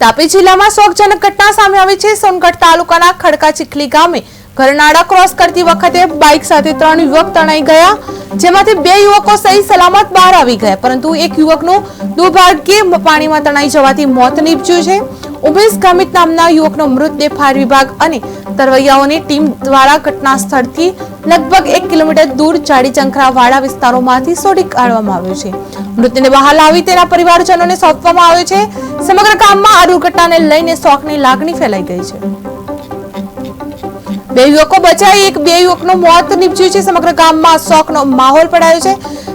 તાપી જિલ્લામાં શોકજનક ઘટના સામે આવી છે. સોનગઢ તાલુકાના ખડકા ચીખલી ગામે ઘરનાળા ક્રોસ કરતી વખતે બાઇક સાથે ત્રણ યુવક તણાઈ ગયા, જેમાંથી બે યુવકો સહી સલામત બહાર આવી ગયા. પરંતુ એક યુવકનું દુર્ભાગ્યે પાણીમાં તણાઈ જવાથી મોત નીપજ્યું છે. ઉમેશ ગામિત નામના યુવકનો મૃતદેહ ફાયર વિભાગ અને તરવૈયાઓની ટીમ દ્વારા ઘટના સ્થળથી લગભગ એક કિલોમીટર દૂર જાડી ચંખરાવાળા વિસ્તારોમાંથી શોધી કાઢવામાં આવ્યો છે. મૃતદેહને બહાર લાવી તેના પરિવારજનોને સોંપવામાં આવ્યો છે. સમગ્ર ગામમાં આ દુર્ઘટનાને લઈને શોકની લાગણી ફેલાઈ ગઈ છે. બે યુવકો બચાવી એક બે યુવકનું મોત નીપજ્યું છે. સમગ્ર ગામમાં શોકનો માહોલ પડાયો છે.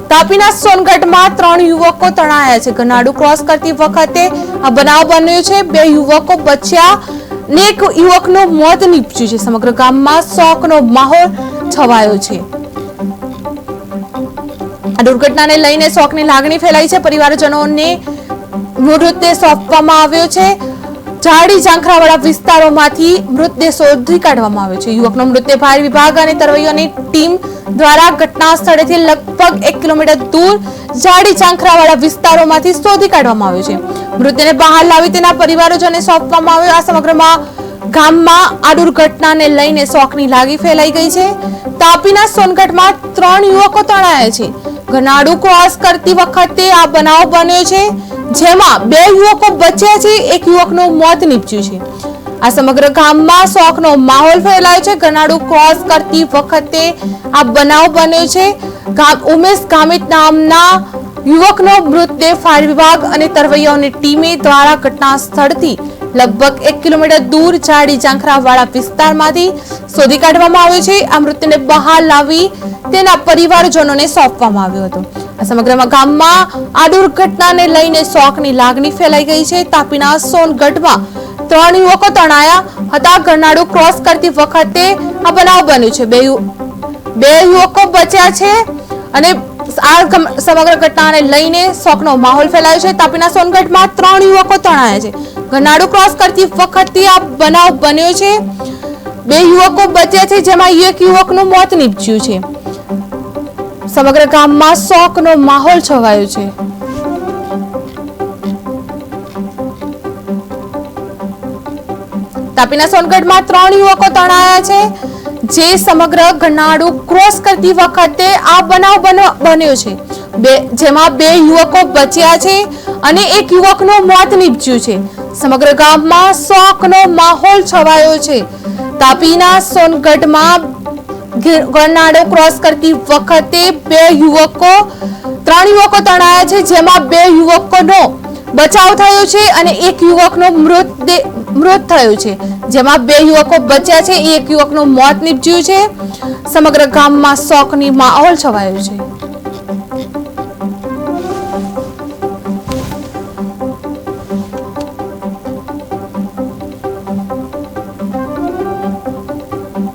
તાપીના સોનગઢમાં ત્રણ યુવકો તણાયા છે. ગનાડુ ક્રોસ કરતી વખતે આ બનાવ બન્યો છે. બે યુવકો બચ્યા એક યુવકનું મોત નીપજ્યું છે. સમગ્ર ગામમાં શોકનો માહોલ છવાયો છે. આ દુર્ઘટનાને લઈને શોકની લાગણી ફેલાઈ છે. પરિવારજનોને મૃતદેહ સોંપવામાં આવ્યો છે. ઝાડી ઝાંખરાવાળા વિસ્તારોમાંથી મૃતદેહ શોધી કાઢવામાં આવ્યો છે. યુવકનો મૃતદેહ ફાયર વિભાગ અને તરવૈયાની ટીમ દ્વારા ઘટના સ્થળેથી લગભગ એક કિલોમીટર દૂર ઝાડી ઝાંખરાવાળા વિસ્તારોમાંથી શોધી કાઢવામાં આવ્યો છે. મૃતદેહને બહાર લાવી તેના પરિવારજોને સોંપવામાં આવ્યો. આ સમગ્રમાં ગામમાં આ દુર્ઘટનાને લઈને શોકની લાગી ફેલાઈ ગઈ છે. તાપીના સોનગઢમાં ત્રણ યુવકો તણાયા છે. ગનાડુ ક્રોસ કરતી વખતે આ બનાવ બન્યો છે, જેમાં બે યુવકો બચ્યા છે, એક યુવકનું મોત નીપજ્યું છે. આ સમગ્ર ગામમાં શોકનો માહોલ ફેલાયો છે, ઘનાડુ ક્રોસ કરતી વખતે આ બનાવ બન્યો છે. ઉમેશ ગામિત નામના યુવકનો મૃતદેહ ફાયર વિભાગ અને તરવૈયાઓની ટીમે દ્વારા ઘટના સ્થળથી લગભગ એક કિલોમીટર દૂર ઝાડી ઝાંખરાવાળા વિસ્તારમાંથી શોધી કાઢવામાં આવ્યો છે. આ મૃતદેહને બહાર લાવી તેના પરિવારજનોને સોંપવામાં આવ્યો હતો. આ સમગ્ર ગામમાં આ દુર્ઘટનાને લઈને શોકની લાગણી ફેલાઈ ગઈ છે. તાપીના સોનગઢમાં ત્રણ યુવકો તણાયા હતા. ગરનાળુ ક્રોસ કરતી વખતે આ બનાવ બન્યો છે. બે બે યુવકો બચ્યા છે અને આ સમગ્ર ઘટનાને લઈને શોકનો માહોલ ફેલાયો છે. તાપીના સોનગઢમાં ત્રણ યુવકો તણાયા છે. ગરનાળુ ક્રોસ કરતી વખતે આ બનાવ બન્યો છે. બે યુવકો બચ્યા છે, જેમાં એક યુવકનું મોત નીપજ્યું છે. સમગ્ર ગામમાં શોકનો માહોલ છવાયો છે. તાપીના સોનગઢમાં ત્રણ યુવકો તણાયા છે. જે સમગ્ર ગરનાળુ ક્રોસ કરતી વખતે આ બનાવ બન- બન્યો છે. બે, જેમાં બે યુવકો બચ્યા છે અને એક યુવકનું મોત નીપજ્યું છે. સમગ્ર ગામમાં શોકનો માહોલ છવાયો છે. તાપીના સોનગઢમાં ગિર- ગરનાળો ક્રોસ કરતી વખતે બે યુવકો, ત્રણ યુવકો તણાયા છે, જેમાં બે યુવકોનો બચાવ થયો છે અને એક યુવકનો મૃતદેહ મૃત થયો છે. જેમાં બે યુવકો બચ્યા છે, એક યુવકનું મોત નીપજ્યું છે. સમગ્ર ગામમાં શોકની માહોલ છવાયો છે.